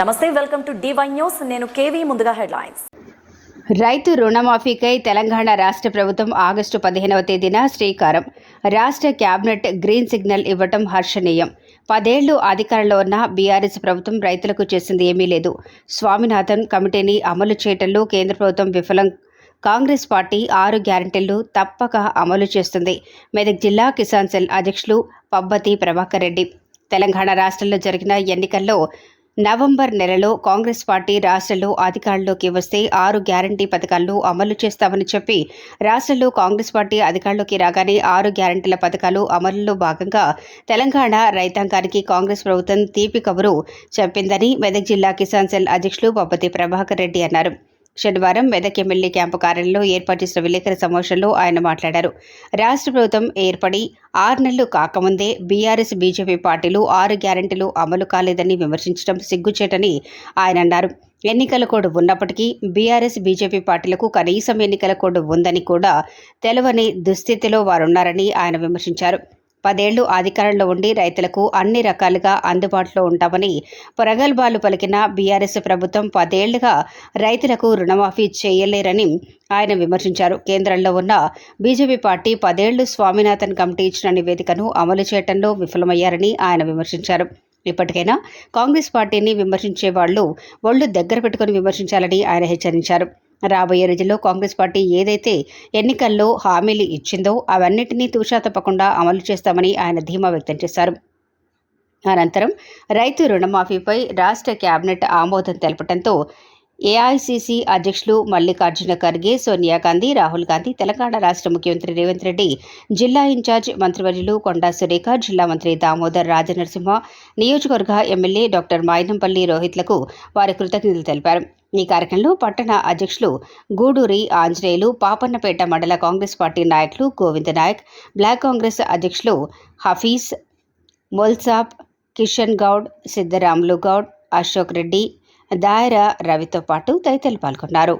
నమస్తే welcome to DY news నేను KV ముందుగా హెడ్లైన్స్. రైతు రుణమాఫీకై తెలంగాణ రాష్ట్ర ప్రభుత్వం ఆగస్టు పదిహేనవ తేదీన శ్రీకారం. రాష్ట్ర కేబినెట్ గ్రీన్ సిగ్నల్ ఇవ్వటం హర్షణీయం. పదేళ్ళు అధికారంలో ఉన్న బీఆర్ఎస్ ప్రభుత్వం రైతులకు చేసింది ఏమీ లేదు. స్వామినాథన్ కమిటీని అమలు చేయటంలో కేంద్ర ప్రభుత్వం విఫలం. కాంగ్రెస్ పార్టీ ఆరు గ్యారంటీలు తప్పక అమలు చేస్తుంది. మెదక్ జిల్లా కిసాన్ సెల్ అధ్యక్షులు పబ్బతి ప్రభాకర్ రెడ్డి. తెలంగాణ రాష్ట్రంలో జరిగిన ఎన్నికల్లో నవంబర్ నెలలో కాంగ్రెస్ పార్టీ రాష్ట్రంలో అధికారంలోకి వస్తే ఆరు గ్యారంటీ పథకాలను అమలు చేస్తామని చెప్పి రాష్ట్రంలో కాంగ్రెస్ పార్టీ అధికారంలోకి రాగానే ఆరు గ్యారంటీల పథకాలు అమలులో భాగంగా తెలంగాణ రైతాంగానికి కాంగ్రెస్ ప్రభుత్వం తీపి కబురు చెప్పిందని మెదక్ జిల్లా కిసాన్ సెల్ అధ్యక్షులు బొబ్బతి ప్రభాకర్ రెడ్డి అన్నారు. శనివారం మెదక్ ఎమ్మెల్యే క్యాంపు కార్యాలయంలో ఏర్పాటు చేసిన విలేకరుల సమావేశంలో ఆయన మాట్లాడారు. రాష్ట్ర ప్రభుత్వం ఏర్పడి ఆరు నెలలు కాకముందే బీఆర్ఎస్ బీజేపీ పార్టీలు ఆరు గ్యారంటీలు అమలు కాలేదని విమర్శించడం సిగ్గుచేటని ఆయన అన్నారు. ఎన్నికల కోడ్ ఉన్నప్పటికీ బీఆర్ఎస్ బీజేపీ పార్టీలకు కనీసం ఎన్నికల కోడ్ ఉందని కూడా తెలవని దుస్థితిలో వారున్నారని ఆయన విమర్శించారు. పదేళ్ళు అధికారంలో ఉండి రైతులకు అన్ని రకాలుగా అందుబాటులో ఉంటామని ప్రగల్భాలు పలికిన బీఆర్ఎస్ ప్రభుత్వం పదేళ్ళుగా రైతులకు రుణమాఫీ చేయలేరని ఆయన విమర్శించారు. కేంద్రంలో ఉన్న బీజేపీ పార్టీ పదేళ్ళు స్వామినాథన్ కమిటీ ఇచ్చిన నివేదికను అమలు చేయడంలో విఫలమయ్యారని ఆయన విమర్శించారు. ఇప్పటికైనా కాంగ్రెస్ పార్టీని విమర్శించే వాళ్ళు ఒళ్ళు దగ్గర పెట్టుకుని విమర్శించాలని ఆయన హెచ్చరించారు. రాబోయే రోజుల్లో కాంగ్రెస్ పార్టీ ఏదైతే ఎన్నికల్లో హామీలు ఇచ్చిందో అవన్నిటినీ తూషా తప్పకుండా అమలు చేస్తామని ఆయన ధీమా వ్యక్తం చేశారు. అనంతరం రైతు రుణమాఫీపై రాష్ట్ర కేబినెట్ ఆమోదం తెలపడంతో ఏఐసిసి అధ్యక్షులు మల్లికార్జున ఖర్గే సోనియా గాంధీ రాహుల్ గాంధీ తెలంగాణ రాష్ట్ర ముఖ్యమంత్రి రేవంత్ రెడ్డి జిల్లా ఇన్ఛార్జ్ మంత్రివర్యులు కొండా సురేఖ జిల్లా మంత్రి దామోదర్ రాజనరసింహ నియోజకవర్గ ఎమ్మెల్యే డాక్టర్ మైనంపల్లి రోహిత్లకు వారి కృతజ్ఞతలు తెలిపారు. ఈ కార్యక్రమంలో పట్టణ అధ్యక్షులు గూడూరి ఆంజనేయులు పాపన్నపేట మండల కాంగ్రెస్ పార్టీ నాయకులు గోవింద్ నాయక్ బ్లాక్ కాంగ్రెస్ అధ్యక్షులు హఫీజ్ మొల్సాబ్ కిషన్ గౌడ్ సిద్ధరాములు గౌడ్ అశోక్ రెడ్డి దాయరా రవితో పాటు తదితరులు పాల్గొన్నారు.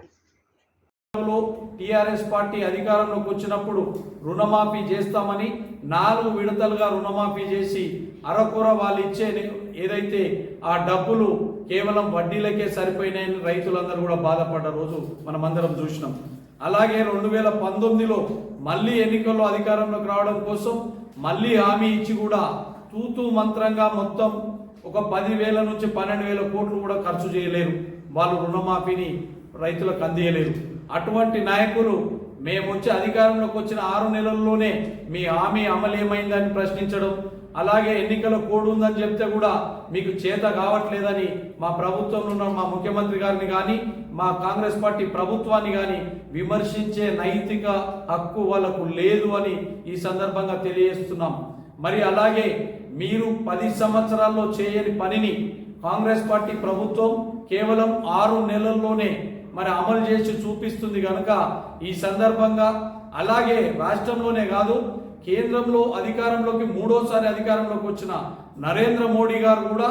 టీఆర్ఎస్ పార్టీ అధికారంలోకి వచ్చినప్పుడు రుణమాఫీ చేస్తామని నాలుగు విడతలుగా రుణమాఫీ చేసి అరకొర వాళ్ళు ఇచ్చే ఏదైతే ఆ డబ్బులు కేవలం వడ్డీలకే సరిపోయినాయని రైతులందరూ కూడా బాధపడ్డ రోజు మనమందరం చూసినాం. అలాగే రెండు వేల పంతొమ్మిదిలో మళ్ళీ ఎన్నికల్లో అధికారంలోకి రావడం కోసం మళ్ళీ హామీ ఇచ్చి కూడా తూతూ మంత్రంగా మొత్తం ఒక పదివేల నుంచి పన్నెండు వేల కోట్లు కూడా ఖర్చు చేయలేరు. వాళ్ళు రుణమాఫీని రైతులకు అందియలేరు. అటువంటి నాయకులు మేము వచ్చి అధికారంలోకి వచ్చిన ఆరు నెలల్లోనే మీ హామీ అమలు ఏమైందని ప్రశ్నించడం అలాగే ఎన్నికల కోడ్ ఉందని చెప్తే కూడా మీకు చేత కావట్లేదని మా ప్రభుత్వంలో ఉన్న మా ముఖ్యమంత్రి గారిని కానీ మా కాంగ్రెస్ పార్టీ ప్రభుత్వాన్ని కానీ విమర్శించే నైతిక హక్కు వాళ్ళకు లేదు అని ఈ సందర్భంగా తెలియజేస్తున్నాం. మరి అలాగే మీరు పది సంవత్సరాల్లో చేయని పనిని కాంగ్రెస్ పార్టీ ప్రభుత్వం కేవలం ఆరు నెలల్లోనే మరి అమలు చేసి చూపిస్తుంది కనుక ఈ సందర్భంగా అలాగే రాష్ట్రంలోనే కాదు కేంద్రంలో అధికారంలోకి మూడోసారి అధికారంలోకి వచ్చిన నరేంద్ర మోడీ గారు కూడా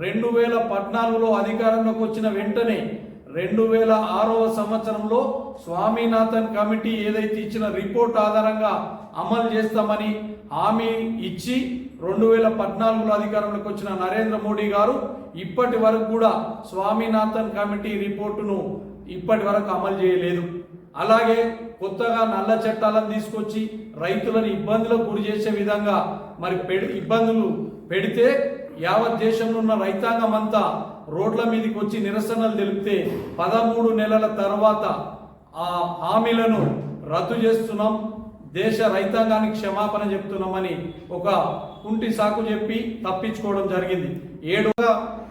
రెండు వేల పద్నాలుగులో అధికారంలోకి వచ్చిన వెంటనే రెండు వేల ఆరవ సంవత్సరంలో స్వామినాథన్ కమిటీ ఏదైతే ఇచ్చిన రిపోర్ట్ ఆధారంగా అమలు చేస్తామని హామీ ఇచ్చి రెండు వేల పద్నాలుగులో అధికారంలోకి వచ్చిన నరేంద్ర మోడీ గారు ఇప్పటి వరకు కూడా స్వామినాథన్ కమిటీ రిపోర్టును ఇప్పటి వరకు అమలు చేయలేదు. అలాగే కొత్తగా నల్ల చట్టాలను తీసుకొచ్చి రైతులను ఇబ్బందులకు గురి చేసే విధంగా మరి పెడి ఇబ్బందులు పెడితే యావత్ దేశంలో ఉన్న రైతాంగం అంతా రోడ్ల మీదకి వచ్చి నిరసనలు తెలిపితే పదమూడు నెలల తర్వాత ఆ హామీలను రద్దు చేస్తున్నాం దేశ రైతాంగానికి క్షమాపణ చెప్తున్నామని ఒక కుంటి సాకు చెప్పి తప్పించుకోవడం జరిగింది. ఏడవ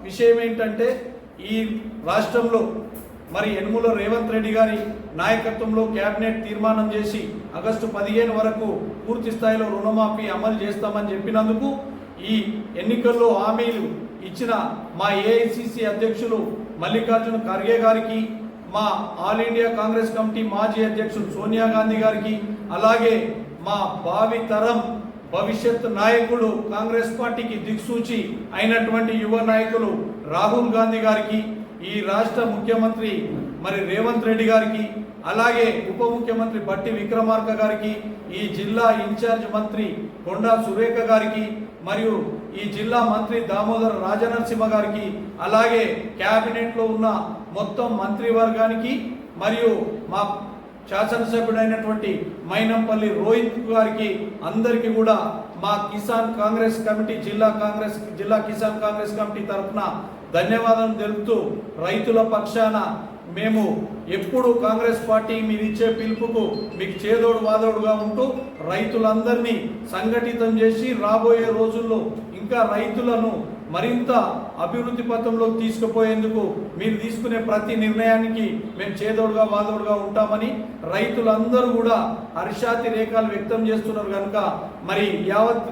విషయం ఏంటంటే ఈ రాష్ట్రంలో మరి యనుమల రేవంత్ రెడ్డి గారి నాయకత్వంలో కేబినెట్ తీర్మానం చేసి ఆగస్టు పదిహేను వరకు పూర్తి స్థాయిలో రుణమాఫీ అమలు చేస్తామని చెప్పినందుకు ఈ ఎన్నికల్లో హామీలు ఇచ్చిన మా ఏఐసిసి అధ్యక్షులు మల్లికార్జున ఖర్గే గారికి మా ఆల్ ఇండియా కాంగ్రెస్ కమిటీ మాజీ అధ్యక్షులు సోనియా గాంధీ గారికి అలాగే మా భావి తరం భవిష్యత్ నాయకుడు కాంగ్రెస్ పార్టీకి దిక్సూచి అయినటువంటి యువ నాయకులు రాహుల్ గాంధీ గారికి ఈ రాష్ట్ర ముఖ్యమంత్రి మరి రేవంత్ రెడ్డి గారికి అలాగే ఉప ముఖ్యమంత్రి బట్టి విక్రమార్క గారికి ఈ జిల్లా ఇన్ఛార్జ్ మంత్రి కొండా సురేఖ గారికి మరియు ఈ జిల్లా మంత్రి దామోదర రాజనరసింహ గారికి అలాగే క్యాబినెట్లో ఉన్న మొత్తం మంత్రివర్గానికి మరియు మా శాసనసభ్యుడైనటువంటి మైనంపల్లి రోహిత్ గారికి అందరికీ కూడా మా కిసాన్ కాంగ్రెస్ కమిటీ జిల్లా కాంగ్రెస్ జిల్లా కిసాన్ కాంగ్రెస్ కమిటీ తరఫున ధన్యవాదాలు తెలుపుతూ రైతుల పక్షాన మేము ఎప్పుడు కాంగ్రెస్ పార్టీ మీరు ఇచ్చే పిలుపుకు మీకు చేదోడు వాదోడుగా ఉంటూ రైతులందరినీ సంఘటితం చేసి రాబోయే రోజుల్లో ఇంకా రైతులను మరింత అభివృద్ధి పథంలోకి తీసుకుపోయేందుకు మీరు తీసుకునే ప్రతి నిర్ణయానికి మేము చేదోడుగా వాదోడుగా ఉంటామని రైతులందరూ కూడా హర్షాతి రేఖలు వ్యక్తం చేస్తున్నారు కనుక మరి యావత్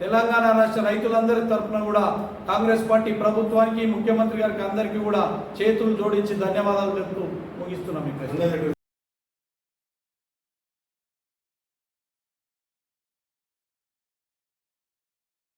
తెలంగాణ రాష్ట్ర రైతులందరి తరఫున కూడా కాంగ్రెస్ పార్టీ ప్రభుత్వానికి ముఖ్యమంత్రి గారికి అందరికీ కూడా చేతులు జోడించి ధన్యవాదాలు తెలుపుతూ ముగిస్తున్నాం